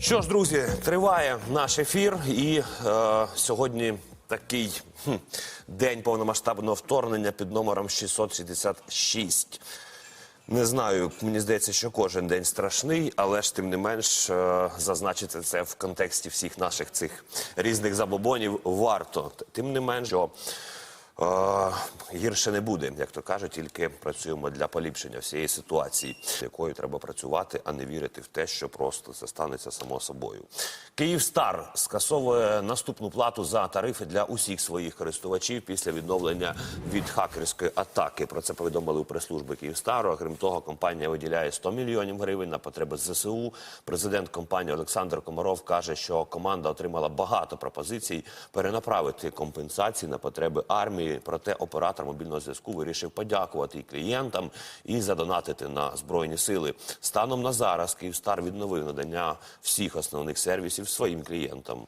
Що ж, друзі, триває наш ефір, і е, сьогодні такий хм, день повномасштабного вторгнення під номером 666. Не знаю, мені здається, що кожен день страшний, але ж тим не менш е, зазначити це в контексті всіх наших цих різних забобонів варто. Тим не менш, що гірше не буде, як то кажуть, тільки працюємо для поліпшення всієї ситуації, якою треба працювати, а не вірити в те, що просто це станеться само собою. Київстар скасовує наступну плату за тарифи для усіх своїх користувачів після відновлення від хакерської атаки. Про це повідомили у прес-служби Київстару. А крім того, компанія виділяє 100 мільйонів гривень на потреби ЗСУ. Президент компанії Олександр Комаров каже, що команда отримала багато пропозицій перенаправити компенсації на потреби армії. Проте оператор мобільного зв'язку вирішив подякувати і клієнтам і задонатити на збройні сили. Станом на зараз Київстар відновив надання всіх основних сервісів своїм клієнтам.